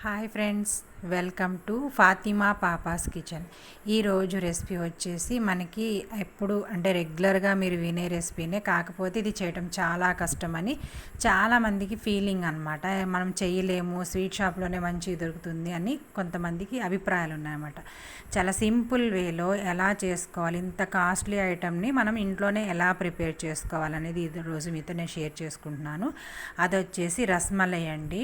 Hi friends welcome to Fatima papa's kitchen ఈరోజు recipe వచ్చేసి మనకి ఎప్పుడు అంటే రెగ్యులర్గా మీరు వినే రెసిపీనే కాకపోతే ఇది చేయడం చాలా కష్టమని చాలామందికి ఫీలింగ్ అనమాట మనం చేయలేము స్వీట్ షాప్లోనే మంచిగా దొరుకుతుంది అని కొంతమందికి అభిప్రాయాలు ఉన్నాయన్నమాట. చాలా సింపుల్ వేలో ఎలా చేసుకోవాలి ఇంత కాస్ట్లీ ఐటమ్ని మనం ఇంట్లోనే ఎలా ప్రిపేర్ చేసుకోవాలనేది ఈరోజు రోజు మీతో నేను షేర్ చేసుకుంటున్నాను. అది వచ్చేసి రస్మలై అండి.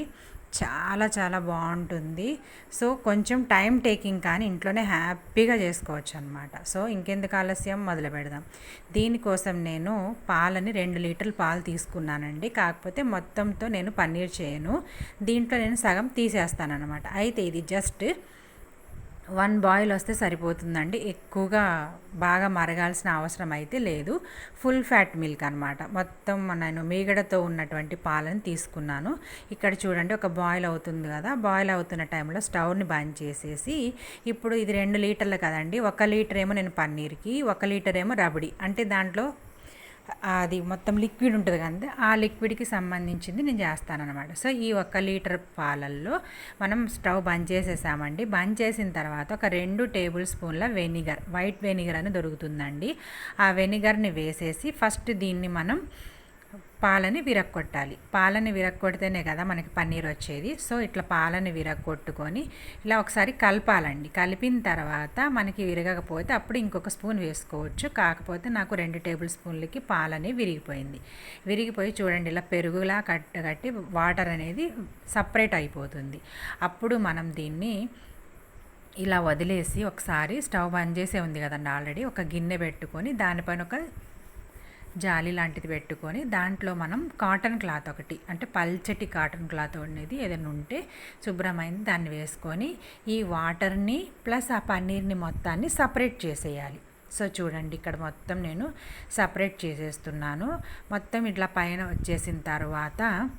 చాలా చాలా బాగుంటుంది. సో కొంచెం టైం టేకింగ్ కానీ ఇంట్లోనే హ్యాపీగా చేసుకోవచ్చు అనమాట సో ఇంకెందుకు ఆలస్యం? మొదలు పెడదాం. దీనికోసం నేను పాలని రెండు లీటర్లు పాలు తీసుకున్నానండి. కాకపోతే మొత్తంతో నేను పన్నీర్ చేయను. దీంట్లో నేను సగం తీసేస్తాను అనమాట అయితే ఇది జస్ట్ వన్ బాయిల్ వస్తే సరిపోతుందండి. ఎక్కువగా బాగా మరగాల్సిన అవసరం అయితే లేదు. ఫుల్ ఫ్యాట్ మిల్క్ అనమాట మొత్తం నేను మీగడతో ఉన్నటువంటి పాలను తీసుకున్నాను. ఇక్కడ చూడండి ఒక బాయిల్ అవుతుంది కదా. బాయిల్ అవుతున్న టైంలో స్టవ్ని బంద్ చేసేసి ఇప్పుడు ఇది రెండు లీటర్లు కదండి. ఒక లీటర్ ఏమో నేను పన్నీర్కి ఒక లీటర్ ఏమో రబడి. అంటే దాంట్లో అది మొత్తం లిక్విడ్ ఉంటుంది కదా ఆ లిక్విడ్కి సంబంధించింది నేను చేస్తానన్నమాట. సో ఈ ఒక్క లీటర్ పాలల్లో మనం స్టవ్ బంద్ చేసేసామండి. బంద్ చేసిన తర్వాత ఒక రెండు టేబుల్ స్పూన్ల వెనిగర్ వైట్ వెనిగర్ అని దొరుకుతుందండి. ఆ వెనిగర్ని వేసేసి ఫస్ట్ దీన్ని మనం పాలని విరక్కొట్టాలి. పాలని విరక్కొడితేనే కదా మనకి పన్నీర్ వచ్చేది. సో ఇట్లా పాలని విరక్కొట్టుకొని ఇలా ఒకసారి కలపాలండి. కలిపిన తర్వాత మనకి విరగకపోతే అప్పుడు ఇంకొక స్పూన్ వేసుకోవచ్చు. కాకపోతే నాకు రెండు టేబుల్ స్పూన్లకి పాలని విరిగిపోయింది. విరిగిపోయి చూడండి ఇలా పెరుగులా కట్టి వాటర్ అనేది సపరేట్ అయిపోతుంది. అప్పుడు మనం దీన్ని ఇలా వదిలేసి ఒకసారి స్టవ్ బంద్ చేసే ఉంది కదండి ఆల్రెడీ. ఒక గిన్నె పెట్టుకొని దానిపైన ఒక జాలి లాంటిది పెట్టుకొని దాంట్లో మనం కాటన్ క్లాత్ ఒకటి అంటే పల్చటి కాటన్ క్లాత్ అనేది ఏదైనా ఉంటే శుభ్రమైన దాన్ని వేసుకొని ఈ వాటర్ని ప్లస్ ఆ పన్నీర్ని మొత్తాన్ని సపరేట్ చేసేయాలి. సో చూడండి ఇక్కడ మొత్తం నేను సపరేట్ చేసేస్తున్నాను. మొత్తం ఇట్లా పైన వచ్చేసిన తర్వాత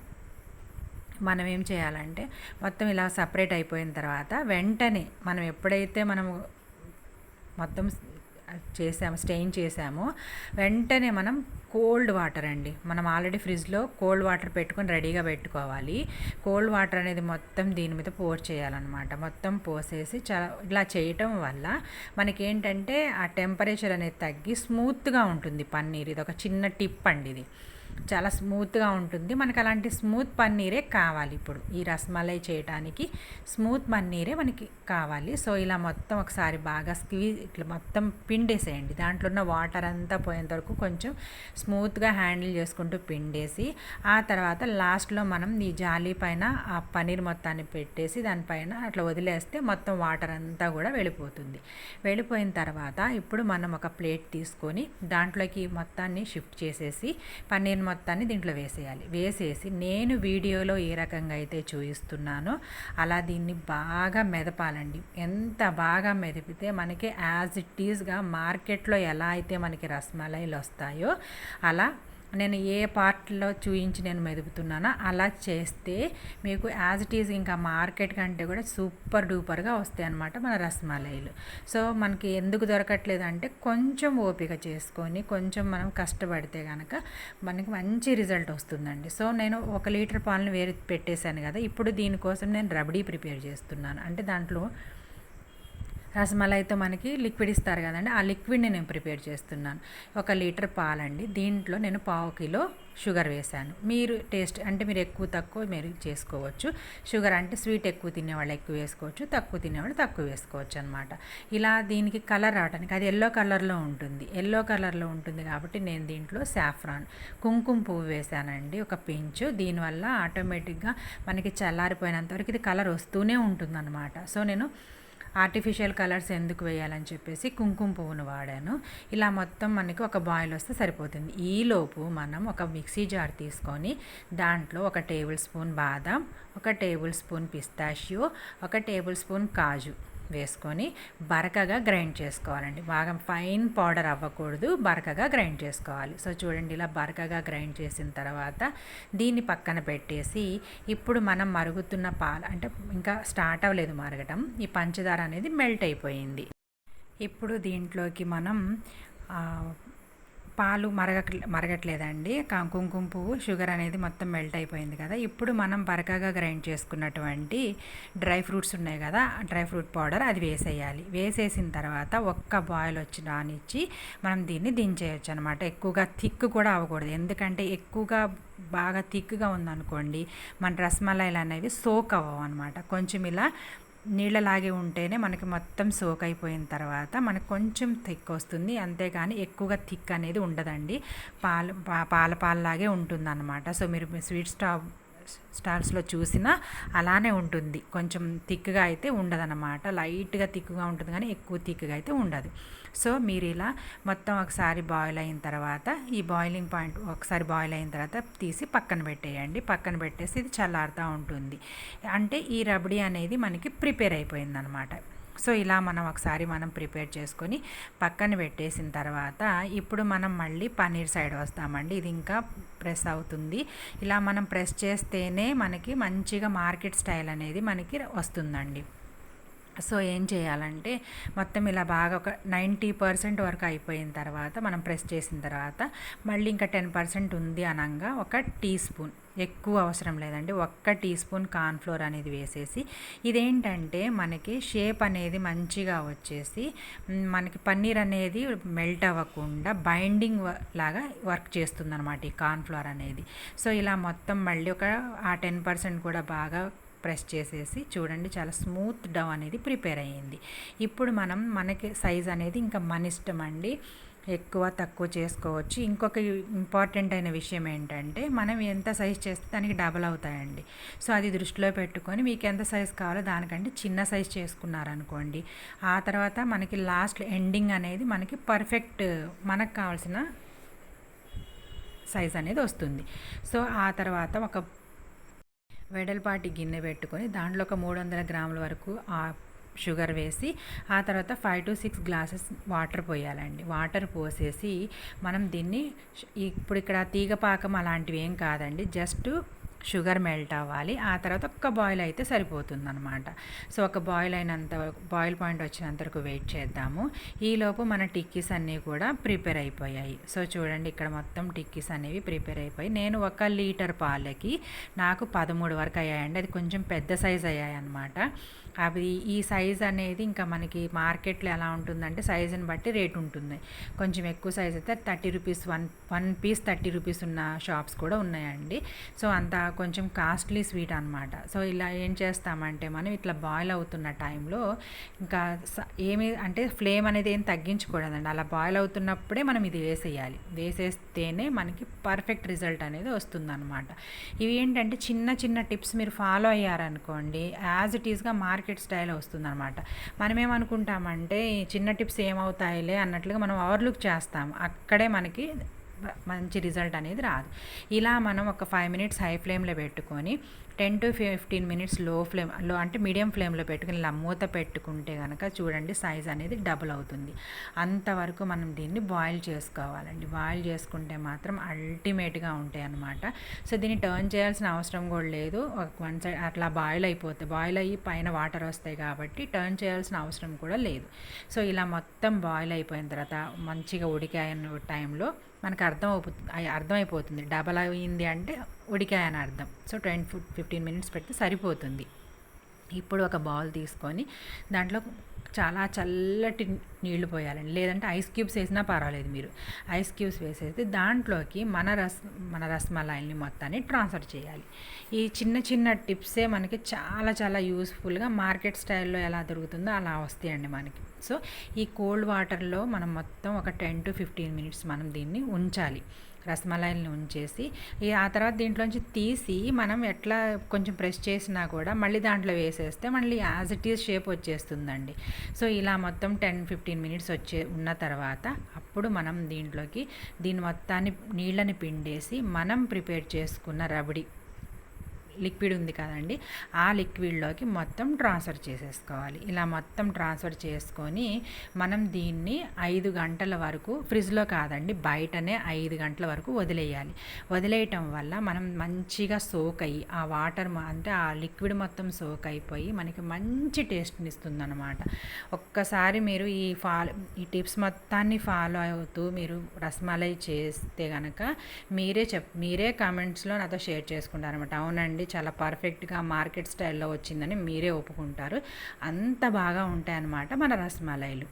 మనం ఏం చేయాలంటే మొత్తం ఇలా సపరేట్ అయిపోయిన తర్వాత వెంటనే మనం ఎప్పుడైతే మనము మొత్తం చేసాము స్టెయిన్ చేసాము. వెంటనే మనం కోల్డ్ వాటర్ అండి. మనం ఆల్రెడీ ఫ్రిడ్జ్లో కోల్డ్ వాటర్ పెట్టుకొని రెడీగా పెట్టుకోవాలి. కోల్డ్ వాటర్ అనేది మొత్తం దీని మీద పోర్ చేయాలన్నమాట. మొత్తం పోసేసి చాలా ఇలా చేయటం వల్ల మనకేంటంటే ఆ టెంపరేచర్ అనేది తగ్గి స్మూత్గా ఉంటుంది పన్నీర్. ఇది ఒక చిన్న టిప్ అండి ఇది. చాలా స్మూత్గా ఉంటుంది. మనకు అలాంటి స్మూత్ పన్నీరే కావాలి ఇప్పుడు. ఈ రసమలై చేయడానికి స్మూత్ పన్నీరే మనకి కావాలి. సో ఇలా మొత్తం ఒకసారి బాగా స్క్వీజ్ ఇట్లా మొత్తం పిండేసేయండి. దాంట్లో ఉన్న వాటర్ అంతా పోయేంత వరకు కొంచెం స్మూత్గా హ్యాండిల్ చేసుకుంటూ పిండేసి ఆ తర్వాత లాస్ట్లో మనం ఈ జాలీ పైన ఆ పన్నీర్ మొత్తాన్ని పెట్టేసి దానిపైన అట్లా వదిలేస్తే మొత్తం వాటర్ అంతా కూడా వెళ్ళిపోతుంది. వెళ్ళిపోయిన తర్వాత ఇప్పుడు మనం ఒక ప్లేట్ తీసుకొని దాంట్లోకి మొత్తాన్ని షిఫ్ట్ చేసేసి పన్నీర్ మొత్తాన్ని దీంట్లో వేసేయాలి. వేసేసి నేను వీడియోలో ఏ రకంగా అయితే చూపిస్తున్నానో అలా దీన్ని బాగా మెదపాలండి. ఎంత బాగా మెదిపితే మనకి యాజ్ ఇట్ ఈజ్గా మార్కెట్లో ఎలా అయితే మనకి రసమలైలు వస్తాయో అలా నేను ఏ పార్ట్లో చూయించి నేను మెదుపుతున్నానో అలా చేస్తే మీకు యాజ్ ఇట్ ఈజ్ ఇంకా మార్కెట్ కంటే కూడా సూపర్ డూపర్గా వస్తాయి అనమాట మన రసమలైలు. సో మనకి ఎందుకు దొరకట్లేదు అంటే కొంచెం ఓపిక చేసుకొని కొంచెం మనం కష్టపడితే కనుక మనకి మంచి రిజల్ట్ వస్తుందండి. సో నేను ఒక లీటర్ పాలను వేరు పెట్టేశాను కదా ఇప్పుడు దీనికోసం నేను రబడీ ప్రిపేర్ చేస్తున్నాను. అంటే దాంట్లో రసమలైతో మనకి లిక్విడ్ ఇస్తారు కదండి. ఆ లిక్విడ్ని నేను ప్రిపేర్ చేస్తున్నాను. ఒక లీటర్ పాలండి. దీంట్లో నేను పావు కిలో షుగర్ వేశాను. మీరు టేస్ట్ అంటే మీరు ఎక్కువ తక్కువ మీరు చేసుకోవచ్చు. షుగర్ అంటే స్వీట్ ఎక్కువ తినేవాళ్ళు ఎక్కువ వేసుకోవచ్చు. తక్కువ తినేవాళ్ళు తక్కువ వేసుకోవచ్చు అనమాట ఇలా దీనికి కలర్ రావడానికి అది ఎల్లో కలర్లో ఉంటుంది. ఎల్లో కలర్లో ఉంటుంది కాబట్టి నేను దీంట్లో సాఫ్రాన్ కుంకుమ పువ్వు వేశానండి. ఒక పించ్. దీనివల్ల ఆటోమేటిక్గా మనకి చల్లారిపోయినంత వరకు ఇది కలర్ వస్తూనే ఉంటుందన్నమాట. సో నేను ఆర్టిఫిషియల్ కలర్స్ ఎందుకు వేయాలని చెప్పేసి కుంకుమ పువ్వును వాడాను. ఇలా మొత్తం మనకి ఒక బాయిల్ వస్తే సరిపోతుంది. ఈలోపు మనం ఒక మిక్సీ జార్ తీసుకొని దాంట్లో ఒక టేబుల్ స్పూన్ బాదం ఒక టేబుల్ స్పూన్ పిస్తాషియో ఒక టేబుల్ స్పూన్ కాజు వేసుకొని బరకగా గ్రైండ్ చేసుకోవాలండి. బాగా ఫైన్ పౌడర్ అవ్వకూడదు. బరకగా గ్రైండ్ చేసుకోవాలి. సో చూడండి ఇలా బరకగా గ్రైండ్ చేసిన తర్వాత దీన్ని పక్కన పెట్టేసి ఇప్పుడు మనం మరుగుతున్న పాలు అంటే ఇంకా స్టార్ట్ అవ్వలేదు మరగటం. ఈ పంచదార అనేది మెల్ట్ అయిపోయింది. ఇప్పుడు దీంట్లోకి మనం పాలు మరగ మరగట్లేదండి. కా- కుంకుమ పువ్వు షుగర్ అనేది మొత్తం మెల్ట్ అయిపోయింది కదా. ఇప్పుడు మనం బరకగా గ్రైండ్ చేసుకున్నటువంటి డ్రై ఫ్రూట్స్ ఉన్నాయి కదా డ్రై ఫ్రూట్ పౌడర్ అది వేసేయాలి. వేసేసిన తర్వాత ఒక్క బాయిల్ వచ్చి రానిచ్చి మనం దీన్ని దించేయచ్చు అనమాట ఎక్కువగా థిక్ కూడా అవ్వకూడదు. ఎందుకంటే ఎక్కువగా బాగా థిక్గా ఉందనుకోండి మన రసమలైలు అనేవి సోక్ అవ్వవు అనమాట కొంచెం ఇలా నీళ్ళలాగే ఉంటేనే మనకి మొత్తం సోక్ అయిపోయిన తర్వాత మనకు కొంచెం థిక్ వస్తుంది అంతేగాని ఎక్కువగా థిక్ అనేది ఉండదండి. పాలు పాల పాలలాగే ఉంటుంది అనమాట సో మీరు స్వీట్ స్టాప్ స్టాల్స్లో చూసినా అలానే ఉంటుంది. కొంచెం థిక్గా అయితే ఉండదన్నమాట. లైట్గా థిక్గా ఉంటుంది కానీ ఎక్కువ థిక్గా అయితే ఉండదు. సో మీరు ఇలా మొత్తం ఒకసారి బాయిల్ అయిన తర్వాత ఈ బాయిలింగ్ పాయింట్ ఒకసారి బాయిల్ అయిన తర్వాత తీసి పక్కన పెట్టేయండి. పక్కన పెట్టేసి ఇది చల్లారుతూ ఉంటుంది. అంటే ఈ రబడీ అనేది మనకి ప్రిపేర్ అయిపోయిందనమాట సో ఇలా మనం ఒకసారి మనం ప్రిపేర్ చేసుకొని పక్కన పెట్టేసిన తర్వాత ఇప్పుడు మనం మళ్ళీ పన్నీర్ సైడ్ వస్తామండి. ఇది ఇంకా ప్రెస్ అవుతుంది. ఇలా మనం ప్రెస్ చేస్తేనే మనకి మంచిగా మార్కెట్ స్టైల్ అనేది మనకి వస్తుందండి. సో ఏం చేయాలంటే మొత్తం ఇలా బాగా ఒక నైంటీ పర్సెంట్ వరకు అయిపోయిన తర్వాత మనం ప్రెస్ చేసిన తర్వాత మళ్ళీ ఇంకా టెన్ పర్సెంట్ ఉంది అనగా ఒక టీ స్పూన్ ఎక్కువ అవసరం లేదండి. ఒక్క టీ స్పూన్ కార్న్ఫ్లోర్ అనేది వేసేసి ఇదేంటంటే మనకి షేప్ అనేది మంచిగా వచ్చేసి మనకి పన్నీర్ అనేది మెల్ట్ అవ్వకుండా బైండింగ్ లాగా వర్క్ చేస్తుంది అనమాట ఈ కార్న్ఫ్లోర్ అనేది. సో ఇలా మొత్తం మళ్ళీ ఒక ఆ టెన్ పర్సెంట్ కూడా బాగా ప్రెస్ చేసేసి చూడండి చాలా స్మూత్ డవ్ అనేది ప్రిపేర్ అయ్యింది. ఇప్పుడు మనం మనకి సైజ్ అనేది ఇంకా మన ఇష్టం అండి. ఎక్కువ తక్కువ చేసుకోవచ్చు. ఇంకొక ఇంపార్టెంట్ అయిన విషయం ఏంటంటే మనం ఎంత సైజ్ చేస్తే దానికి డబల్ అవుతాయండి. సో అది దృష్టిలో పెట్టుకొని మీకు ఎంత సైజ్ కావాలో దానికంటే చిన్న సైజ్ చేసుకున్నారనుకోండి. ఆ తర్వాత మనకి లాస్ట్ ఎండింగ్ అనేది మనకి పర్ఫెక్ట్ మనకు కావాల్సిన సైజ్ అనేది వస్తుంది. సో ఆ తర్వాత ఒక వెడల్పాటి గిన్నె పెట్టుకొని దాంట్లో ఒక మూడు వందల గ్రాముల వరకు షుగర్ వేసి ఆ తర్వాత five to six glasses water పోయాలండి. Water పోసేసి మనం దీన్ని ఇప్పుడు ఇక్కడ తీగ పాకం అలాంటివి ఏం కాదండి. జస్ట్ షుగర్ మెల్ట్ అవ్వాలి. ఆ తర్వాత ఒక్క బాయిల్ అయితే సరిపోతుంది అనమాట సో ఒక బాయిల్ అయినంత బాయిల్ పాయింట్ వచ్చినంత వరకు వెయిట్ చేద్దాము. ఈలోపు మన టిక్కీస్ అన్నీ కూడా ప్రిపేర్ అయిపోయాయి. సో చూడండి ఇక్కడ మొత్తం టిక్కీస్ అనేవి ప్రిపేర్ అయిపోయి నేను ఒక లీటర్ పాలకి నాకు పదమూడు వరకు అయ్యాయండి. అది కొంచెం పెద్ద సైజ్ అయ్యాయి అనమాట అవి ఈ సైజ్ అనేది ఇంకా మనకి మార్కెట్లో ఎలా ఉంటుందంటే సైజుని బట్టి రేట్ ఉంటుంది. కొంచెం ఎక్కువ సైజ్ అయితే thirty rupees one one piece thirty rupees ఉన్న షాప్స్ కూడా ఉన్నాయండి. సో అంత కొంచెం కాస్ట్లీ స్వీట్ అనమాట సో ఇలా ఏం చేస్తామంటే మనం ఇట్లా బాయిల్ అవుతున్న టైంలో ఇంకా ఏమి అంటే ఫ్లేమ్ అనేది ఏం తగ్గించకూడదండి అలా బాయిల్ అవుతున్నప్పుడే మనం ఇది వేసేయాలి. వేసేస్తేనే మనకి పర్ఫెక్ట్ రిజల్ట్ అనేది వస్తుందన్నమాట. ఇవి ఏంటంటే చిన్న చిన్న టిప్స్ మీరు ఫాలో అయ్యారనుకోండి యాజ్ ఇట్ ఈస్గా మార్కెట్ మార్కెట్ స్టైల్ వస్తుందన్నమాట. మనం ఏమనుకుంటామంటే ఈ చిన్న టిప్స్ ఏమవుతాయిలే అన్నట్లుగా మనం ఓవర్లుక్ చేస్తాం. అక్కడే మనకి మంచి రిజల్ట్ అనేది రాదు. ఇలా మనం ఒక ఫైవ్ మినిట్స్ హై ఫ్లేమ్లో పెట్టుకొని టెన్ టు ఫిఫ్టీన్ మినిట్స్లో ఫ్లేమ్లో అంటే మీడియం ఫ్లేమ్లో పెట్టుకుని ఇలా మూత పెట్టుకుంటే కనుక చూడండి సైజ్ అనేది డబుల్ అవుతుంది. అంతవరకు మనం దీన్ని బాయిల్ చేసుకోవాలండి. బాయిల్ చేసుకుంటే మాత్రం అల్టిమేట్గా ఉంటాయి అన్నమాట. సో దీన్ని టర్న్ చేయాల్సిన అవసరం కూడా లేదు. వన్ సైడ్ అట్లా బాయిల్ అయిపోతే బాయిల్ అయ్యి పైన వాటర్ వస్తాయి కాబట్టి టర్న్ చేయాల్సిన అవసరం కూడా లేదు. సో ఇలా మొత్తం బాయిల్ అయిపోయిన తర్వాత మంచిగా ఉడికాయన టైంలో మనకు అర్థం అవుతుంది అర్థమైపోతుంది. డబల్ అయింది అంటే ఉడికాయని అర్థం. సో టెన్ ఫిఫ్టీన్ మినిట్స్ పెడితే సరిపోతుంది. ఇప్పుడు ఒక బౌల్ తీసుకొని దాంట్లో చాలా చల్లటి నీళ్ళు పోయాలండి. లేదంటే ఐస్ క్యూబ్స్ వేసినా పర్వాలేదు మీరు. ఐస్ క్యూబ్స్ వేసేసి దాంట్లోకి మన రస్ మన రసమలాయిల్ని మొత్తాన్ని ట్రాన్స్ఫర్ చేయాలి. ఈ చిన్న చిన్న టిప్సే మనకి చాలా చాలా యూస్ఫుల్గా మార్కెట్ స్టైల్లో ఎలా దొరుకుతుందో అలా వస్తాయండి మనకి. సో ఈ కోల్డ్ వాటర్లో మనం మొత్తం ఒక టెన్ టు ఫిఫ్టీన్ మినిట్స్ మనం దీన్ని ఉంచాలి. రసమలాయిల్ని ఉంచేసి ఆ తర్వాత దీంట్లోంచి తీసి మనం ఎట్లా కొంచెం ప్రెస్ చేసినా కూడా మళ్ళీ దాంట్లో వేసేస్తే మళ్ళీ యాజ్ ఇట్ ఈస్ షేప్ వచ్చేస్తుందండి. సో ఇలా మొత్తం టెన్ ఫిఫ్టీన్ మినిట్స్ వచ్చే ఉన్న తర్వాత అప్పుడు మనం దీంట్లోకి దీని మొత్తాన్ని నీళ్ళని పిండేసి మనం ప్రిపేర్ చేసుకున్న రబడి లిక్విడ్ ఉంది కదండి ఆ లిక్విడ్లోకి మొత్తం ట్రాన్స్ఫర్ చేసేసుకోవాలి. ఇలా మొత్తం ట్రాన్స్ఫర్ చేసుకొని మనం దీన్ని ఐదు గంటల వరకు ఫ్రిడ్జ్లో కాదండి బయటనే ఐదు గంటల వరకు వదిలేయాలి. వదిలేయటం వల్ల మనం మంచిగా సోక్ అయ్యి ఆ వాటర్ అంటే ఆ లిక్విడ్ మొత్తం సోక్ అయిపోయి మనకి మంచి టేస్ట్ని ఇస్తుంది అనమాట ఒక్కసారి మీరు ఈ ఫాలో ఈ టిప్స్ మొత్తాన్ని ఫాలో అవుతూ మీరు రసమలై చేస్తే కనుక మీరే చెప్ మీరే కామెంట్స్లో నాతో షేర్ చేసుకుంటారనమాట అవునండి చాలా పర్ఫెక్ట్గా మార్కెట్ స్టైల్లో వచ్చిందని మీరే ఒప్పుకుంటారు. అంత బాగా ఉంటాయన్నమాట మన రసమలైలు.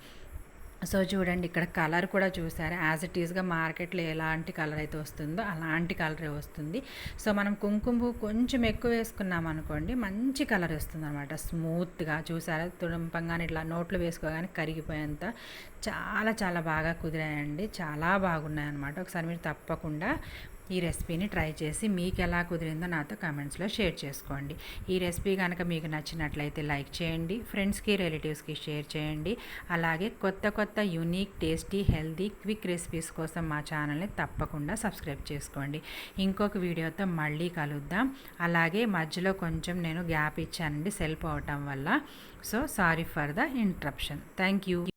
సో చూడండి ఇక్కడ కలర్ కూడా చూసారు యాజ్ ఇట్ ఈస్గా మార్కెట్లో ఎలాంటి కలర్ అయితే వస్తుందో అలాంటి కలరే వస్తుంది. సో మనం కుంకుమ కొంచెం ఎక్కువ వేసుకున్నాం అనుకోండి మంచి కలర్ వస్తుంది అనమాట స్మూత్గా చూసారా? తుడంపంగానే ఇట్లా నోట్లు వేసుకోగానే కరిగిపోయేంత చాలా చాలా బాగా కుదిరాయండి. చాలా బాగున్నాయి అనమాట ఒకసారి మీరు తప్పకుండా ఈ రెసిపీని ట్రై చేసి మీకు ఎలా కుదిరిందో నాతో కమెంట్స్లో షేర్ చేసుకోండి. ఈ రెసిపీ కనుక మీకు నచ్చినట్లయితే లైక్ చేయండి ఫ్రెండ్స్కి రిలేటివ్స్కి షేర్ చేయండి. అలాగే కొత్త కొత్త unique tasty healthy quick recipes కోసం మా ఛానల్ని తప్పకుండా సబ్స్క్రైబ్ చేసుకోండి. ఇంకొక వీడియోతో మళ్ళీ కలుద్దాం. అలాగే మధ్యలో కొంచెం నేను గ్యాప్ ఇచ్చానండి సెల్ఫ్ అవటం వల్ల. So sorry for the interruption. Thank you.